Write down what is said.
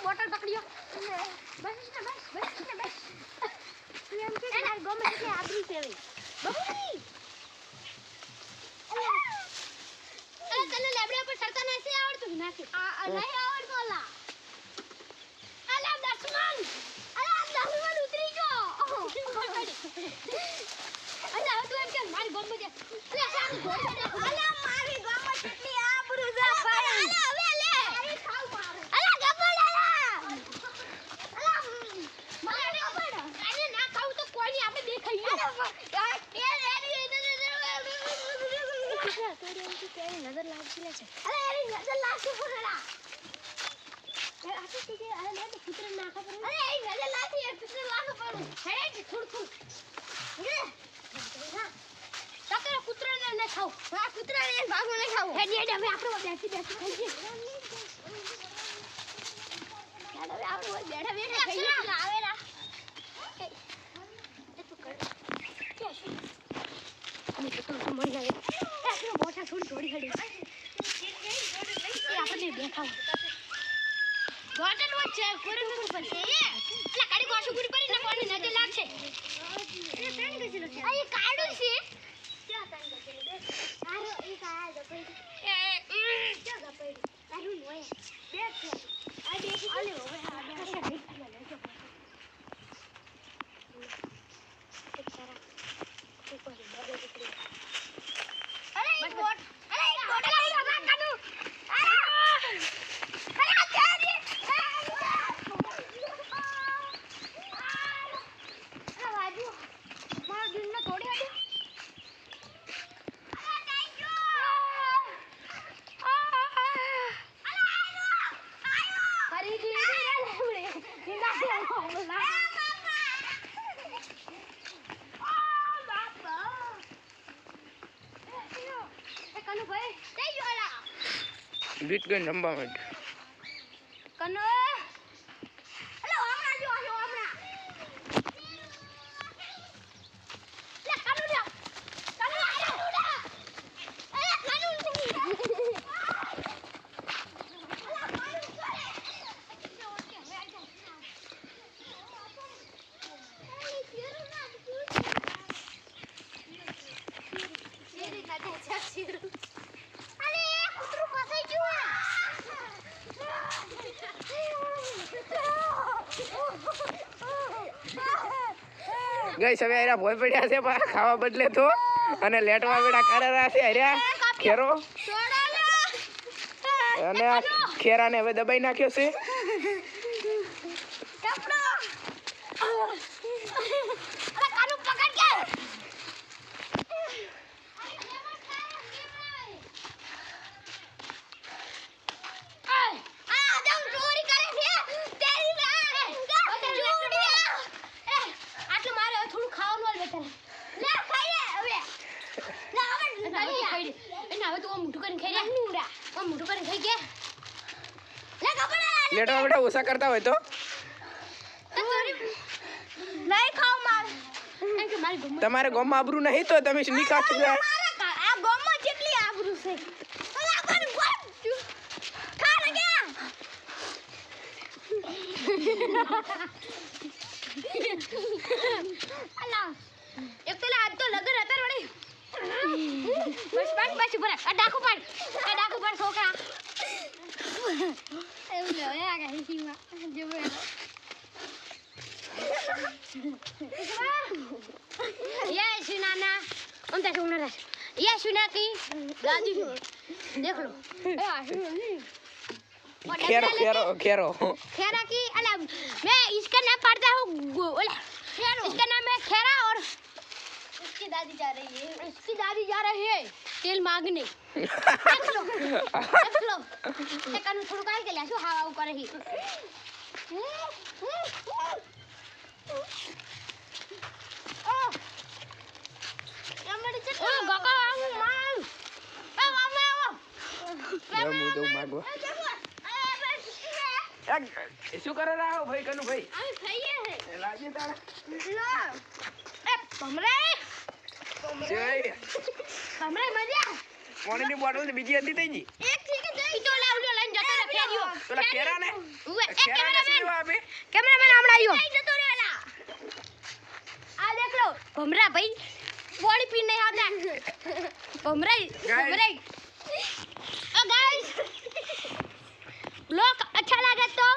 Bottle પકડ્યો બસ બસ બસ બસ એમ કે ગમે તે આગળ કેવી બહુ છે. અરે એની નજર લાગતી ફોડડા અરે આ તો કે અરે લે તો કૂતરા નાખા પર અરે એ નજર લાગતી એ કૂતરા લાગો પડું થોડ થોડ. તકરા કૂતરાને ન ખાવ. આ કૂતરાને ભાગો ન ખાવ. હેડ હવે આપણે બેસી બેસી ખાઈએ હવે આપણે બેઠા બેઠા ખાઈએ આવે એ તું કર. અને તો તો મળી જાય આપણે મોટા થોડી થોડી હડી એ આપણને ગોટન વચ્ચે કોરે કોરે પડશે એટલે કાડી ગોશું ગુરી પડી ને કોને નજર લાગશે છે આ એ કાડું છે ક્યાં તાણ ગસેલો બે આરો એ કાય ગપઈ એ ક્યાં ગપઈ આરું નોય બે છે આ બે અલે હવે આ બે છે બે છે લેજો એક તારા ઉપર બગે દીકરી અરે એક બોટ અરે એક બોટ લઈ લો ના કાનુ અરે અરે આ તેરી અરે વાજુ મારો દિલને તોડી આડ્યો અરે થેન્ક યુ ફરીથી નિંદા લેવડે નિંદા એ કનુ ભાઈ થઈ ગયો અલા બીટ ગઈ રમવા માટે કનુ અલે હમણાં જો આજો હમણાં લે કનુ લ્યો કનુ આયો અલે કનુ અરે કૂતરું ફસાઈ ગયું ગઈ હવે એરા ભોય પડ્યા છે, પણ ખાવા બદલે તો. અને લેટવા બેડા કરેલા છે હર્યા ખેરો. અને ખેરાને હવે દબાઈ નાખ્યો છે. લેટવા બેટા ઓછા કરતા હોય તો. નહીં ખાવ મારે એમ કે મારી ગમ્મત તમારે ગામમાં આબરું નહીં તો તમે નિકાસ આ ગામમાં કેટલી આબરૂ છે? અલા એક તો આજ તો લગન હતા વળી. બસ બસ બસ ઉપર આ ડાકુ પાડ. આ ડાકુ પાડ છોકરા. એવું લે આ ગાડી સીમાં. જો યસ નાના ઓમ તા છોકરા રાખ યસ નાકી ગાજી દેખ લો એ આ શું ખેરો ખેરો ખેરો ખેરા. કી અલા મે ઇસકા ના પડતા હું ઓલા ખેરો. ઇસકા નામ હે ખેરા ઓર इसकी दादी जा रही है इसकी दादी जा रही है तेल मांगने देख लो देख लो ये कानू थोड़ा काय के लासो हवा ऊपर ही Oh. ઓ ગગા આવું માર એ મામે આવો એમ હું જઉં માગવા શું કરે રાહો ભાઈ કનુ ભાઈ અમે ખાઈએ હે એ લાગે તારા એ ભમરે ભમરે મજા પાણીની બોટલ બીજી હતી તઈ જી એક ઠીક છે જઈ તો લાવજો લઈને જતો રહે ફેરિયો. પેલા. કેરા ને કેરા ને કેમેરામેન. આપે? કેમેરામેન હમણાં આવ્યો જતો રહ્યો આ દેખ લો ભમરા ભાઈ બોડી પીને નહીં આવતા. ભમરાઈ ભમરાઈ. ઓ ગાઈસ. બ્લોગ અચ્છા લાગે તો?